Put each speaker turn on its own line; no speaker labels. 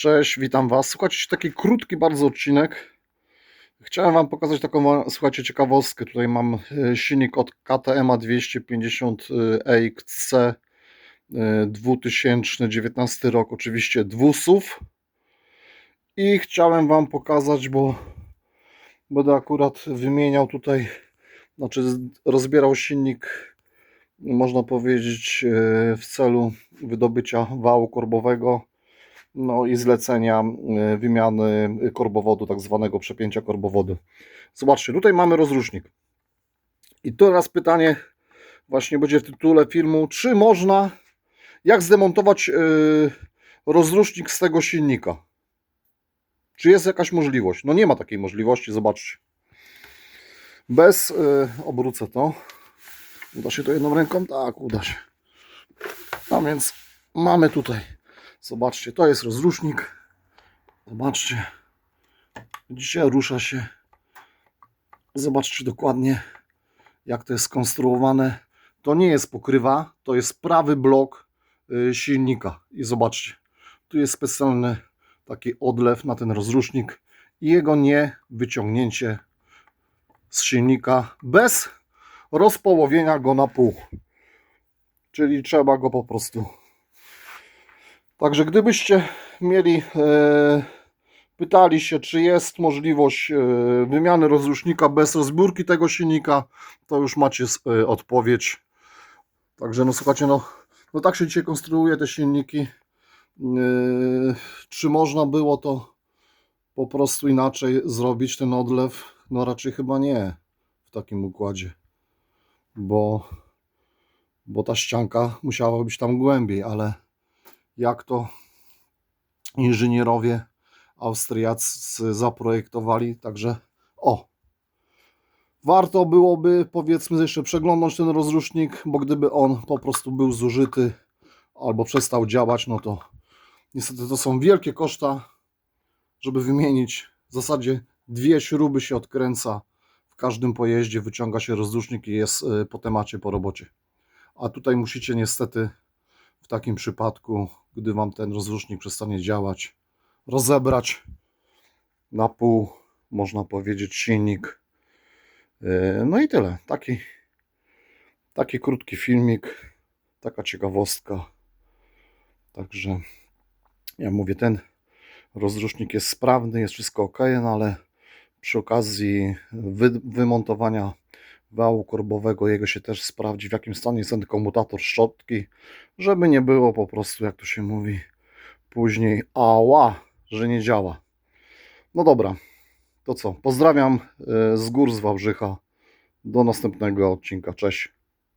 Cześć, witam Was. Słuchajcie, taki krótki bardzo odcinek. Chciałem Wam pokazać taką, słuchajcie, ciekawostkę. Tutaj mam e, silnik od KTM 250 EXC 2019 rok, oczywiście dwusów. I chciałem Wam pokazać, bo będę akurat wymieniał tutaj, znaczy rozbierał silnik, można powiedzieć, e, w celu wydobycia wału korbowego no i zlecenia y, wymiany korbowodu, tak zwanego przepięcia korbowodu. Zobaczcie, tutaj mamy rozrusznik. I teraz pytanie właśnie będzie w tytule filmu, czy można, jak zdemontować yy, rozrusznik z tego silnika? Czy jest jakaś możliwość? No nie ma takiej możliwości, zobaczcie. Bez, yy, obrócę to. Uda się to jedną ręką? Tak, uda się. A więc mamy tutaj Zobaczcie, to jest rozrusznik. Zobaczcie. Widzicie, rusza się. Zobaczcie dokładnie, jak to jest skonstruowane. To nie jest pokrywa, to jest prawy blok y, silnika. I zobaczcie, tu jest specjalny taki odlew na ten rozrusznik i jego nie wyciągnięcie z silnika bez rozpołowienia go na pół. Czyli trzeba go po prostu Także gdybyście mieli, e, pytali się, czy jest możliwość e, wymiany rozrusznika bez rozbiórki tego silnika, to już macie e, odpowiedź. Także no słuchajcie, no, no tak się dzisiaj konstruuje te silniki. Czy można było to po prostu inaczej zrobić, ten odlew? No raczej chyba nie w takim układzie, bo, bo ta ścianka musiała być tam głębiej, ale jak to inżynierowie austriaccy zaprojektowali. Także o, warto byłoby powiedzmy jeszcze przeglądać ten rozrusznik, bo gdyby on po prostu był zużyty albo przestał działać, no to niestety to są wielkie koszta, żeby wymienić. W zasadzie dwie śruby się odkręca w każdym pojeździe, wyciąga się rozrusznik i jest y, po temacie, po robocie. A tutaj musicie niestety w takim przypadku gdy Wam ten rozrusznik przestanie działać, rozebrać na pół, można powiedzieć, silnik. Yy, no i tyle. Taki, taki krótki filmik, taka ciekawostka. Także ja mówię, ten rozrusznik jest sprawny, jest wszystko ok, no ale przy okazji wy, wymontowania wału korbowego, jego się też sprawdzi, w jakim stanie jest ten komutator szczotki, żeby nie było po prostu, jak to się mówi, później ała, że nie działa. No dobra, to co, pozdrawiam e, z gór z Wałbrzycha, do następnego odcinka, cześć.